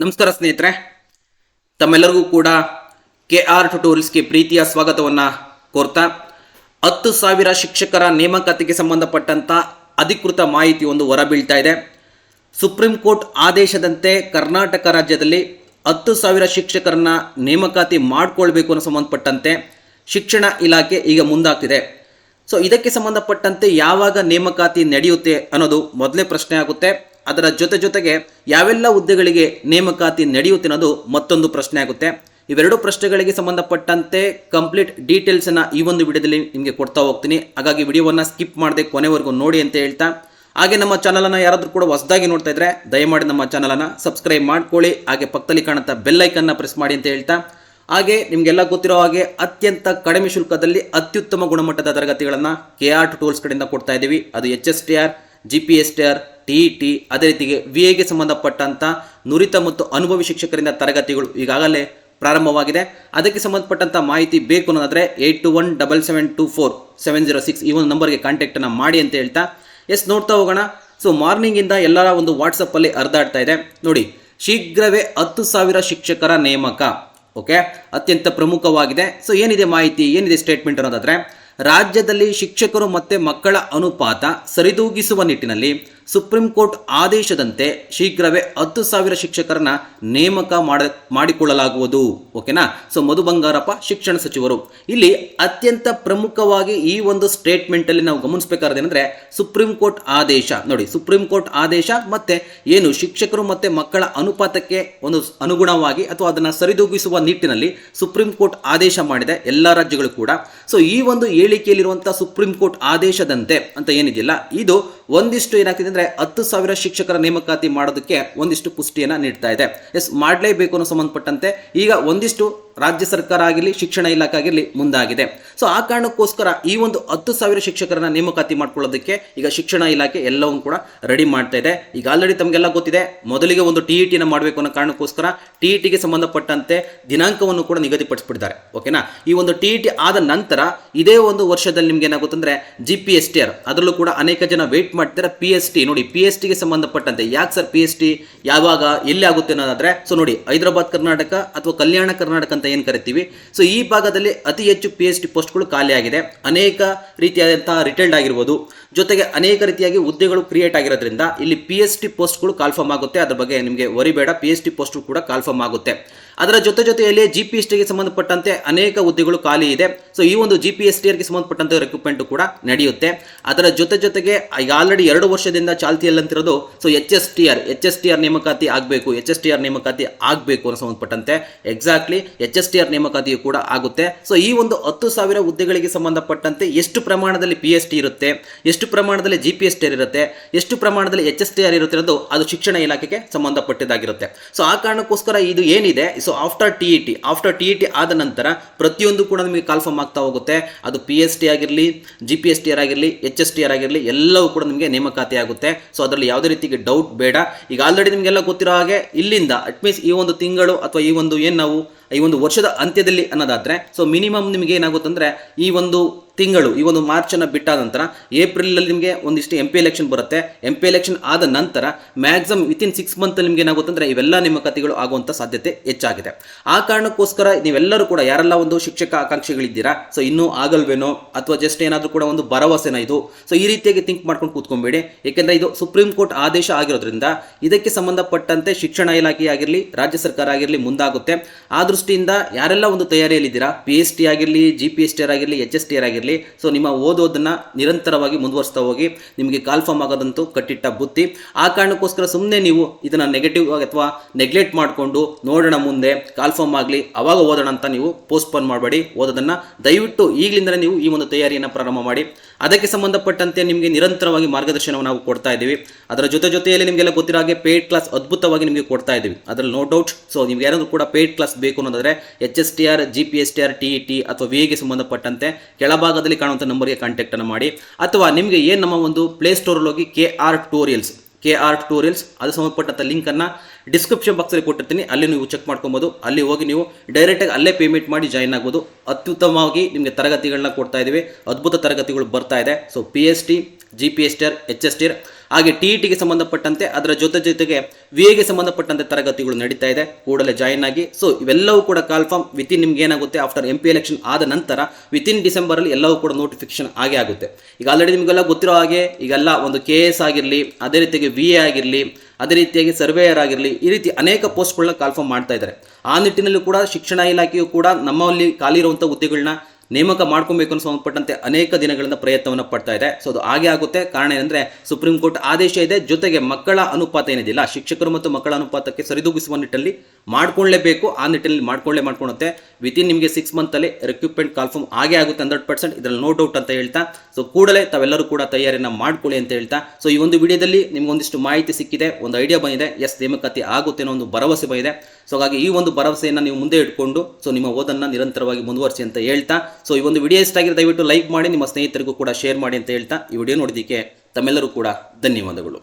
ನಮಸ್ಕಾರ ಸ್ನೇಹಿತರೆ. ತಮ್ಮೆಲ್ಲರಿಗೂ ಕೂಡ ಕೆ ಆರ್ ಟ್ಯುಟೋರಿಯಲ್ಸ್ಗೆ ಪ್ರೀತಿಯ ಸ್ವಾಗತವನ್ನು ಕೋರ್ತಾ, ಹತ್ತು ಸಾವಿರ ಶಿಕ್ಷಕರ ನೇಮಕಾತಿಗೆ ಸಂಬಂಧಪಟ್ಟಂಥ ಅಧಿಕೃತ ಮಾಹಿತಿ ಒಂದು ಹೊರಬೀಳ್ತಾ ಇದೆ. ಸುಪ್ರೀಂ ಕೋರ್ಟ್ ಆದೇಶದಂತೆ ಕರ್ನಾಟಕ ರಾಜ್ಯದಲ್ಲಿ ಹತ್ತು ಸಾವಿರ ಶಿಕ್ಷಕರನ್ನ ನೇಮಕಾತಿ ಮಾಡಿಕೊಳ್ಬೇಕು ಅನ್ನೋ ಸಂಬಂಧಪಟ್ಟಂತೆ ಶಿಕ್ಷಣ ಇಲಾಖೆ ಈಗ ಮುಂದಾಗ್ತಿದೆ. ಸೊ ಇದಕ್ಕೆ ಸಂಬಂಧಪಟ್ಟಂತೆ ಯಾವಾಗ ನೇಮಕಾತಿ ನಡೆಯುತ್ತೆ ಅನ್ನೋದು ಮೊದಲೇ ಪ್ರಶ್ನೆ ಆಗುತ್ತೆ. ಅದರ ಜೊತೆ ಜೊತೆಗೆ ಯಾವೆಲ್ಲ ಹುದ್ದೆಗಳಿಗೆ ನೇಮಕಾತಿ ನಡೆಯುತ್ತೆ ಮತ್ತೊಂದು ಪ್ರಶ್ನೆ ಆಗುತ್ತೆ. ಇವೆರಡು ಪ್ರಶ್ನೆಗಳಿಗೆ ಸಂಬಂಧಪಟ್ಟಂತೆ ಕಂಪ್ಲೀಟ್ ಡೀಟೇಲ್ಸನ್ನು ಈ ಒಂದು ವಿಡಿಯೋದಲ್ಲಿ ನಿಮಗೆ ಕೊಡ್ತಾ ಹೋಗ್ತೀನಿ. ಹಾಗಾಗಿ ವಿಡಿಯೋವನ್ನು ಸ್ಕಿಪ್ ಮಾಡದೆ ಕೊನೆವರೆಗೂ ನೋಡಿ ಅಂತ ಹೇಳ್ತಾ. ಹಾಗೆ ನಮ್ಮ ಚಾನಲನ್ನು ಯಾರಾದರೂ ಕೂಡ ಹೊಸದಾಗಿ ನೋಡ್ತಾ ಇದ್ರೆ ದಯಮಾಡಿ ನಮ್ಮ ಚಾನಲನ್ನು ಸಬ್ಸ್ಕ್ರೈಬ್ ಮಾಡ್ಕೊಳ್ಳಿ. ಹಾಗೆ ಪಕ್ಕದಲ್ಲಿ ಕಾಣುತ್ತಾ ಬೆಲ್ ಐಕನ್ನ ಪ್ರೆಸ್ ಮಾಡಿ ಅಂತ ಹೇಳ್ತಾ. ಹಾಗೆ ನಿಮಗೆಲ್ಲ ಗೊತ್ತಿರೋ ಹಾಗೆ ಅತ್ಯಂತ ಕಡಿಮೆ ಶುಲ್ಕದಲ್ಲಿ ಅತ್ಯುತ್ತಮ ಗುಣಮಟ್ಟದ ತರಗತಿಗಳನ್ನು ಕೆ ಆರ್ ಟೂಲ್ಸ್ ಕಡೆಯಿಂದ ಕೊಡ್ತಾ ಇದ್ದೀವಿ. ಅದು H S T R G P S T T T ಅದೇ ರೀತಿಗೆ ವಿ ಎಗೆ ಸಂಬಂಧಪಟ್ಟಂಥ ನುರಿತ ಮತ್ತು ಅನುಭವಿ ಶಿಕ್ಷಕರಿಂದ ತರಗತಿಗಳು ಈಗಾಗಲೇ ಪ್ರಾರಂಭವಾಗಿದೆ. ಅದಕ್ಕೆ ಸಂಬಂಧಪಟ್ಟಂಥ ಮಾಹಿತಿ ಬೇಕು ಅನ್ನೋದಾದರೆ eight two one double seven two four seven zero six ಈ ಒಂದು ನಂಬರ್ಗೆ ಕಾಂಟ್ಯಾಕ್ಟನ್ನು ಮಾಡಿ ಅಂತ ಹೇಳ್ತಾ. ಎಸ್, ನೋಡ್ತಾ ಹೋಗೋಣ. ಸೊ ಮಾರ್ನಿಂಗಿಂದ ಎಲ್ಲರ ಒಂದು ವಾಟ್ಸಪ್ಪಲ್ಲಿ ಹರಿದಾಡ್ತಾ ಇದೆ. ನೋಡಿ, ಶೀಘ್ರವೇ ಹತ್ತು ಸಾವಿರ ಶಿಕ್ಷಕರ ನೇಮಕ. ಓಕೆ ಅತ್ಯಂತ ಪ್ರಮುಖವಾಗಿದೆ. ಸೊ ಏನಿದೆ ಮಾಹಿತಿ? ಏನಿದೆ ಸ್ಟೇಟ್ಮೆಂಟ್ ಅನ್ನೋದಾದರೆ ರಾಜ್ಯದಲ್ಲಿ ಶಿಕ್ಷಕರು ಮತ್ತು ಮಕ್ಕಳ ಅನುಪಾತ ಸರಿದೂಗಿಸುವ ನಿಟ್ಟಿನಲ್ಲಿ ಸುಪ್ರೀಂ ಕೋರ್ಟ್ ಆದೇಶದಂತೆ ಶೀಘ್ರವೇ ಹತ್ತು ಸಾವಿರ ಶಿಕ್ಷಕರನ್ನ ನೇಮಕ ಮಾಡ, ಮಾಡಿಕೊಳ್ಳಲಾಗುವುದು. ಓಕೆನಾ? ಸೊ, ಮಧು ಬಂಗಾರಪ್ಪ, ಶಿಕ್ಷಣ ಸಚಿವರು. ಇಲ್ಲಿ ಅತ್ಯಂತ ಪ್ರಮುಖವಾಗಿ ಈ ಒಂದು ಸ್ಟೇಟ್ಮೆಂಟ್ ಅಲ್ಲಿ ನಾವು ಗಮನಿಸಬೇಕಾದ್ರೆ ಸುಪ್ರೀಂ ಕೋರ್ಟ್ ಆದೇಶ. ನೋಡಿ ಸುಪ್ರೀಂ ಕೋರ್ಟ್ ಆದೇಶ ಮತ್ತೆ ಏನು ಶಿಕ್ಷಕರು ಮತ್ತೆ ಮಕ್ಕಳ ಅನುಪಾತಕ್ಕೆ ಒಂದು ಅನುಗುಣವಾಗಿ ಅಥವಾ ಅದನ್ನು ಸರಿದೂಗಿಸುವ ನಿಟ್ಟಿನಲ್ಲಿ ಸುಪ್ರೀಂ ಕೋರ್ಟ್ ಆದೇಶ ಮಾಡಿದೆ ಎಲ್ಲ ರಾಜ್ಯಗಳು ಕೂಡ. ಸೊ, ಈ ಒಂದು ಹೇಳಿಕೆಯಲ್ಲಿರುವಂತಹ ಸುಪ್ರೀಂ ಕೋರ್ಟ್ ಆದೇಶದಂತೆ ಅಂತ ಏನಿದೆಯಲ್ಲ, ಇದು ಒಂದಿಷ್ಟು ಏನಾಗ್ತಿದೆ ಅಂದ್ರೆ ಹತ್ತು ಸಾವಿರ ಶಿಕ್ಷಕರ ನೇಮಕಾತಿ ಮಾಡೋದಕ್ಕೆ ಒಂದಿಷ್ಟು ಪುಷ್ಟಿಯನ್ನ ನೀಡ್ತಾ ಇದೆ. ಎಸ್, ಮಾಡಲೇಬೇಕು ಅನ್ನೋ ಸಂಬಂಧಪಟ್ಟಂತೆ ಈಗ ಒಂದಿಷ್ಟು ರಾಜ್ಯ ಸರ್ಕಾರ ಆಗಿರಲಿ, ಶಿಕ್ಷಣ ಇಲಾಖೆ ಆಗಿರಲಿ ಮುಂದಾಗಿದೆ. ಸೊ ಆ ಕಾರಣಕ್ಕೋಸ್ಕರ ಈ ಒಂದು ಹತ್ತು ಸಾವಿರ ಶಿಕ್ಷಕರನ್ನ ನೇಮಕಾತಿ ಮಾಡ್ಕೊಳ್ಳೋದಕ್ಕೆ ಈಗ ಶಿಕ್ಷಣ ಇಲಾಖೆ ಎಲ್ಲವೂ ಕೂಡ ರೆಡಿ ಮಾಡ್ತಾ ಇದೆ. ಈಗ ಆಲ್ರೆಡಿ ತಮಗೆಲ್ಲ ಗೊತ್ತಿದೆ, ಮೊದಲಿಗೆ ಒಂದು ಟಿ ಇ ಟಿನ ಮಾಡಬೇಕು ಅನ್ನೋ ಕಾರಣಕ್ಕೋಸ್ಕರ ಟಿ ಇ ಟಿಗೆ ಸಂಬಂಧಪಟ್ಟಂತೆ ದಿನಾಂಕವನ್ನು ಕೂಡ ನಿಗದಿಪಡಿಸ್ಬಿಟ್ಟಿದ್ದಾರೆ. ಓಕೆನಾ ಈ ಒಂದು ಟಿ ಇ ಟಿ ಆದ ನಂತರ ಇದೇ ಒಂದು ವರ್ಷದಲ್ಲಿ ನಿಮ್ಗೆ ಏನಾಗುತ್ತಂದ್ರೆ G P S T R ಅದರಲ್ಲೂ ಕೂಡ ಅನೇಕ ಜನ ವೇಟ್ ಮಾಡ್ತಾರೆ ಪಿ ಎಸ್ ಟಿ ನೋಡಿ ಪಿ ಎಸ್ ಟಿಗೆ ಸಂಬಂಧಪಟ್ಟಂತೆ ಯಾಕೆ ಸರ್ ಪಿ ಎಸ್ ಟಿ ಯಾವಾಗ, ಎಲ್ಲಿ ಆಗುತ್ತೆ ಅನ್ನೋದಾದ್ರೆ ಸೊ ನೋಡಿ, ಹೈದರಾಬಾದ್ ಕರ್ನಾಟಕ ಅಥವಾ ಕಲ್ಯಾಣ ಕರ್ನಾಟಕ ಅಂತ ಏನು ಕರಿತೀವಿ? ಸೊ ಈ ಭಾಗದಲ್ಲಿ ಅತಿ ಹೆಚ್ಚು ಪಿ ಎಚ್ ಡಿ ಪೋಸ್ಟ್ಗಳು ಖಾಲಿಯಾಗಿದೆ ಅನೇಕ ರೀತಿಯಾದಂತಹ ರಿಟೈರ್ಡ್ ಆಗಿರ್ಬೋದು. ಜೊತೆಗೆ ಅನೇಕ ರೀತಿಯಾಗಿ ಹುದ್ದೆಗಳು ಕ್ರಿಯೇಟ್ ಆಗಿರೋದ್ರಿಂದ ಇಲ್ಲಿ ಪಿ ಎಚ್ ಡಿ ಪೋಸ್ಟ್ಗಳು ಕಾಲ್ಫರ್ಮ್ ಆಗುತ್ತೆ. ಅದ್ರ ಬಗ್ಗೆ ನಿಮಗೆ ವರಿಬೇಡ ಪಿ ಎಚ್ ಡಿ ಪೋಸ್ಟ್ ಕೂಡ ಕಾಲ್ಫರ್ಮ್ ಆಗುತ್ತೆ. ಅದರ ಜೊತೆ ಜೊತೆಯಲ್ಲಿ ಜಿ ಪಿ ಎಸ್ ಟಿಗೆ ಸಂಬಂಧಪಟ್ಟಂತೆ ಅನೇಕ ಹುದ್ದೆಗಳು ಖಾಲಿ ಇದೆ. ಸೊ ಈ ಒಂದು ಜಿ ಪಿ ಎಸ್ ಟಿ ಆರ್ಗೆ ಸಂಬಂಧಪಟ್ಟಂತೆ ರಿಕ್ರೂಟ್ಮೆಂಟ್ ಕೂಡ ನಡೆಯುತ್ತೆ. ಅದರ ಜೊತೆ ಜೊತೆಗೆ ಆಲ್ರೆಡಿ ಎರಡು ವರ್ಷದಿಂದ ಚಾಲ್ತಿಯಲ್ಲಂತಿರೋದು so H S T R H S T R ನೇಮಕಾತಿ ಆಗಬೇಕು ಎಚ್ ಎಸ್ ಟಿ ಆರ್ ನೇಮಕಾತಿ ಆಗಬೇಕು ಅನ್ನೋ ಸಂಬಂಧಪಟ್ಟಂತೆ. Exactly H S T R ನೇಮಕಾತಿಯು ಕೂಡ ಆಗುತ್ತೆ. ಸೊ ಈ ಒಂದು ಹತ್ತು ಸಾವಿರ ಹುದ್ದೆಗಳಿಗೆ ಸಂಬಂಧಪಟ್ಟಂತೆ ಎಷ್ಟು ಪ್ರಮಾಣದಲ್ಲಿ ಪಿ ಎಸ್ ಟಿ ಇರುತ್ತೆ, ಎಷ್ಟು ಪ್ರಮಾಣದಲ್ಲಿ G P S T R ಇರುತ್ತೆ, ಎಷ್ಟು ಪ್ರಮಾಣದಲ್ಲಿ ಎಚ್ ಎಸ್ ಟಿ ಆರ್ ಇರುತ್ತಿರೋದು ಅದು ಶಿಕ್ಷಣ ಇಲಾಖೆಗೆ ಸಂಬಂಧಪಟ್ಟಿದ್ದಾಗಿರುತ್ತೆ. ಸೊ ಆ ಕಾರಣಕ್ಕೋಸ್ಕರ ಇದು ಏನಿದೆ so after T E T after T E T ಆದ ನಂತರ ಪ್ರತಿಯೊಂದು ಕೂಡ ನಿಮಗೆ ಕಾಲ್ಫಾರ್ಮ್ ಆಗ್ತಾ ಹೋಗುತ್ತೆ. ಅದು ಪಿ ಎಸ್ ಟಿ ಆಗಿರಲಿ G P S T R ಆಗಿರಲಿ ಎಚ್ ಎಸ್ ಟಿ ಆರ್ ಆಗಿರಲಿ, ಎಲ್ಲವೂ ಕೂಡ ನಿಮಗೆ ನೇಮಕಾತಿ ಆಗುತ್ತೆ. ಸೊ ಅದರಲ್ಲಿ ಯಾವುದೇ ರೀತಿಗೆ ಡೌಟ್ ಬೇಡ. ಈಗ ಆಲ್ರೆಡಿ ನಿಮಗೆಲ್ಲ ಗೊತ್ತಿರೋ ಹಾಗೆ ಇಲ್ಲಿಂದ ಅಟ್ ಮೀನ್ಸ್ ಈ ಒಂದು ತಿಂಗಳು ಅಥವಾ ಈ ಒಂದು ಏನು ನಾವು, ಈ ಒಂದು ವರ್ಷದ ಅಂತ್ಯದಲ್ಲಿ ಅನ್ನೋದಾದರೆ ಸೊ ಮಿನಿಮಮ್ ನಿಮಗೆ ಏನಾಗುತ್ತೆ ಅಂದ್ರೆ ಈ ಒಂದು ತಿಂಗಳು ಈ ಒಂದು ಮಾರ್ಚನ್ನು ಬಿಟ್ಟಾದ ನಂತರ ಏಪ್ರಿಲಲ್ಲಿ ನಿಮಗೆ ಒಂದಿಷ್ಟು ಎಂ ಪಿ ಎಲೆಕ್ಷನ್ ಬರುತ್ತೆ. ಎಂ ಪಿ ಎಲೆಕ್ಷನ್ ಆದ ನಂತರ ಮ್ಯಾಕ್ಸಿಮಮ್ ವಿತಿನ್ ಸಿಕ್ಸ್ ಮಂತ್ ನಿಮಗೆ ಏನಾಗುತ್ತೆ ಅಂದ್ರೆ ಇವೆಲ್ಲ ನಿಮ್ಮ ಕಥೆಗಳು ಆಗುವಂಥ ಸಾಧ್ಯತೆ ಹೆಚ್ಚಾಗಿದೆ. ಆ ಕಾರಣಕ್ಕೋಸ್ಕರ ನೀವೆಲ್ಲರೂ ಕೂಡ ಯಾರೆಲ್ಲ ಒಂದು ಶಿಕ್ಷಕ ಆಕಾಂಕ್ಷಿಗಳಿದ್ದೀರಾ? ಸೊ ಇನ್ನೂ ಆಗಲ್ವೇನೋ? ಅಥವಾ ಜಸ್ಟ್ ಏನಾದರೂ ಕೂಡ ಒಂದು ಭರವಸೆನ ಇದು? ಸೊ ಈ ರೀತಿಯಾಗಿ ಥಿಂಕ್ ಮಾಡ್ಕೊಂಡು ಕೂತ್ಕೊಂಬೇಡಿ. ಏಕೆಂದರೆ ಇದು ಸುಪ್ರೀಂ ಕೋರ್ಟ್ ಆದೇಶ ಆಗಿರೋದ್ರಿಂದ ಇದಕ್ಕೆ ಸಂಬಂಧಪಟ್ಟಂತೆ ಶಿಕ್ಷಣ ಇಲಾಖೆ ಆಗಿರಲಿ, ರಾಜ್ಯ ಸರ್ಕಾರ ಆಗಿರಲಿ ಮುಂದಾಗುತ್ತೆ. ಆ ದೃಷ್ಟಿಯಿಂದ ಯಾರೆಲ್ಲ ಒಂದು ತಯಾರಿಯಲ್ಲಿದ್ದೀರಾ? ಪಿ ಎಸ್ ಟಿ ಆಗಿರಲಿ ಜಿ ಪಿ ಎಸ್ ಟಿ ಆಗಿರಲಿ ಎಚ್ ಎಸ್ ಟಿ ಆರ್ ಆಗಿರಲಿ ಸೊ ನಿಮ್ಮ ಓದೋದನ್ನ ನಿರಂತರವಾಗಿ ಮುಂದುವರಿಸ್ತಾ ಹೋಗಿ, ನಿಮಗೆ ಕಾಲ್ಫಾರ್ಮ್ ಆಗೋದಂತೂ ಕಟ್ಟಿಟ್ಟ ಬುತ್ತಿ ಆ ಕಾರಣಕ್ಕೋಸ್ಕರ ಸುಮ್ಮನೆ ನೀವು ಇದನ್ನ ನೆಗೆಟಿವ್ ಅಥವಾ ನೆಗ್ಲೆಕ್ಟ್ ಮಾಡಿಕೊಂಡು ನೋಡೋಣ ಮುಂದೆ ಕಾಲ್ಫಾರ್ಮ್ ಆಗಲಿ, ಅವಾಗ ಓದೋಣ ಅಂತ ನೀವು ಪೋಸ್ಟ್ಪೋನ್ ಮಾಡಬೇಡಿ. ಓದೋದನ್ನ ದಯವಿಟ್ಟು ಈಗಲಿಂದಲೇ ನೀವು ಈ ಒಂದು ತಯಾರಿಯನ್ನು ಪ್ರಾರಂಭ ಮಾಡಿ. ಅದಕ್ಕೆ ಸಂಬಂಧಪಟ್ಟಂತೆ ನಿಮಗೆ ನಿರಂತರವಾಗಿ ಮಾರ್ಗದರ್ಶನವನ್ನು ನಾವು ಕೊಡ್ತಾ ಇದ್ದೀವಿ. ಅದರ ಜೊತೆ ಜೊತೆಯಲ್ಲಿ ನಿಮಗೆಲ್ಲ ಗೊತ್ತಿರೋ ಹಾಗೆ ಪೇಯ್ಡ್ ಕ್ಲಾಸ್ ಅದ್ಭುತವಾಗಿ ನಿಮಗೆ ಕೊಡ್ತಾ ಇದ್ದೀವಿ. ಅದರಲ್ಲಿ ನೋ ಡೌಟ್ ಸೊ ನಿಮ್ಗೆ ಯಾರಾದರೂ ಕೂಡ ಪೇಯ್ಡ್ ಕ್ಲಾಸ್ ಬೇಕು ಅನ್ನೋದಾದರೆ H S T R G P S T R T E T ಅಥವಾ ವಿ ಸಂಬಂಧಪಟ್ಟಂತೆ ಸಂಬಂಧಪಟ್ಟಂತೆ ಕೆಳಭಾಗದಲ್ಲಿ ಕಾಣುವಂಥ ನಂಬರ್ಗೆ ಕಾಂಟ್ಯಾಕ್ಟ್ ಅನ್ನು ಮಾಡಿ. ಅಥವಾ ನಿಮಗೆ ಏನು ನಮ್ಮ ಒಂದು ಪ್ಲೇ ಸ್ಟೋರಲ್ಲಿ ಹೋಗಿ K R tutorials K R tutorials ಅದು ಸಂಬಂಧಪಟ್ಟಂಥ ಲಿಂಕನ್ನು ಡಿಸ್ಕ್ರಿಪ್ಷನ್ ಬಾಕ್ಸಲ್ಲಿ ಕೊಟ್ಟಿರ್ತೀನಿ. ಅಲ್ಲಿ ನೀವು ಚೆಕ್ ಮಾಡ್ಕೊಬೋದು. ಅಲ್ಲಿ ಹೋಗಿ ನೀವು ಡೈರೆಕ್ಟಾಗಿ ಅಲ್ಲೇ ಪೇಮೆಂಟ್ ಮಾಡಿ ಜಾಯಿನ್ ಆಗ್ಬೋದು. ಅತ್ಯುತ್ತಮವಾಗಿ ನಿಮಗೆ ತರಗತಿಗಳನ್ನ ಕೊಡ್ತಾ ಇದ್ದೀವಿ. ಅದ್ಭುತ ತರಗತಿಗಳು ಬರ್ತಾ ಇದೆ. So P S T G P S T R H S T R ಹಾಗೆ ಟಿ ಟಿಗೆ ಸಂಬಂಧಪಟ್ಟಂತೆ ಅದರ ಜೊತೆ ಜೊತೆಗೆ ವಿ ಎಗೆ ಸಂಬಂಧಪಟ್ಟಂತೆ ತರಗತಿಗಳು ನಡೀತಾ ಇದೆ. ಕೂಡಲೇ ಜಾಯಿನ್ ಆಗಿ. ಸೊ ಇವೆಲ್ಲವೂ ಕೂಡ ಕಾಲ್ಫಾರ್ಮ್ ವಿತಿನ್ ನಿಮ್ಗೆ ಏನಾಗುತ್ತೆ? ಆಫ್ಟರ್ ಎಂ ಪಿ ಎಲೆಕ್ಷನ್ ಆದ ನಂತರ ವಿಥින් ಡಿಸೆಂಬರ್ ಅಲ್ಲಿ ಎಲ್ಲವೂ ಕೂಡ ನೋಟಿಫಿಕೇಶನ್ ಆಗೇ ಆಗುತ್ತೆ. ಈಗ ಆಲ್ರೆಡಿ ನಿಮಗೆಲ್ಲ ಗೊತ್ತಿರೋ ಹಾಗೆ, ಈಗೆಲ್ಲ ಒಂದು ಕೆ ಎಸ್ ಆಗಿರಲಿ, ಅದೇ ರೀತಿಯಾಗಿ ವಿ ಎ ಆಗಿರಲಿ, ಅದೇ ರೀತಿಯಾಗಿ ಸರ್ವೇಯರ್ ಆಗಿರಲಿ, ಈ ರೀತಿ ಅನೇಕ ಪೋಸ್ಟ್ಗಳನ್ನ ಕಾಲ್ಫಾರ್ಮ್ ಮಾಡ್ತಾ ಇದ್ದಾರೆ. ಆ ನಿಟ್ಟಿನಲ್ಲಿ ಕೂಡ ಶಿಕ್ಷಣ ಇಲಾಖೆಯು ಕೂಡ ನಮ್ಮಲ್ಲಿ ಖಾಲಿ ಇರುವಂಥ ಹುದ್ದೆಗಳನ್ನ ನೇಮಕ ಮಾಡ್ಕೊಬೇಕು ಅನ್ನೋ ಸಂಬಂಧಪಟ್ಟಂತೆ ಅನೇಕ ದಿನಗಳಿಂದ ಪ್ರಯತ್ನವನ್ನು ಪಡ್ತಾ ಇದೆ. ಸೊ ಅದು ಹಾಗೆ ಆಗುತ್ತೆ. ಕಾರಣ ಏನಂದ್ರೆ ಸುಪ್ರೀಂ ಕೋರ್ಟ್ ಆದೇಶ ಇದೆ. ಜೊತೆಗೆ ಮಕ್ಕಳ ಅನುಪಾತ ಏನಿದೆಯಲ್ಲ, ಶಿಕ್ಷಕರು ಮತ್ತು ಮಕ್ಕಳ ಅನುಪಾತಕ್ಕೆ ಸರಿದೂಗಿಸುವ ನಿಟ್ಟಲ್ಲಿ ಮಾಡ್ಕೊಳ್ಳೇಬೇಕು ಆ ನಿಟ್ಟಿನಲ್ಲಿ ಮಾಡ್ಕೊಳ್ಳೇ ಮಾಡ್ಕೊಳುತ್ತೆ. ವಿತಿನ್ ನಿಮಗೆ ಸಿಕ್ಸ್ ಮಂತಲ್ಲಿ ರಿಕ್ವಿಪ್ಮೆಂಟ್ ಕಾಲ್ಫಾರ್ಮ್ ಆಗೇ ಆಗುತ್ತೆ ಹಂಡ್ರೆಡ್ ಪರ್ಸೆಂಟ್ ಇದರಲ್ಲಿ ನೋ ಡೌಟ್ ಅಂತ ಹೇಳ್ತಾ. ಸೊ ಕೂಡಲೇ ತಾವೆಲ್ಲರೂ ಕೂಡ ತಯಾರಿಯನ್ನು ಮಾಡ್ಕೊಳ್ಳಿ ಅಂತ ಹೇಳ್ತಾ. ಸೊ ಈ ಒಂದು ವಿಡಿಯೋದಲ್ಲಿ ನಿಮ್ಗೊಂದಿಷ್ಟು ಮಾಹಿತಿ ಸಿಕ್ಕಿದೆ. ಒಂದು ಐಡಿಯಾ ಬಂದಿದೆ. ಎಸ್ ನೇಮಕಾತಿ ಆಗುತ್ತೆ ಅನ್ನೋ ಒಂದು ಭರವಸೆ ಬಂದಿದೆ. ಸೊ ಹಾಗಾಗಿ ಈ ಒಂದು ಭರವಸೆಯನ್ನು ನೀವು ಮುಂದೆ ಇಟ್ಕೊಂಡು ಸೊ ನಿಮ್ಮ ಓದನ್ನು ನಿರಂತರವಾಗಿ ಮುಂದುವರಿಸಿ ಅಂತ ಹೇಳ್ತಾ. ಸೊ ಈ ಒಂದು ವಿಡಿಯೋ ಇಷ್ಟ ಆಗಿದೆ ದಯವಿಟ್ಟು ಲೈಕ್ ಮಾಡಿ, ನಿಮ್ಮ ಸ್ನೇಹಿತರಿಗೂ ಕೂಡ ಶೇರ್ ಮಾಡಿ ಅಂತ ಹೇಳ್ತಾ ಈ ವಿಡಿಯೋ ನೋಡಿದ್ದಕ್ಕೆ ತಮ್ಮೆಲ್ಲರೂ ಕೂಡ ಧನ್ಯವಾದಗಳು.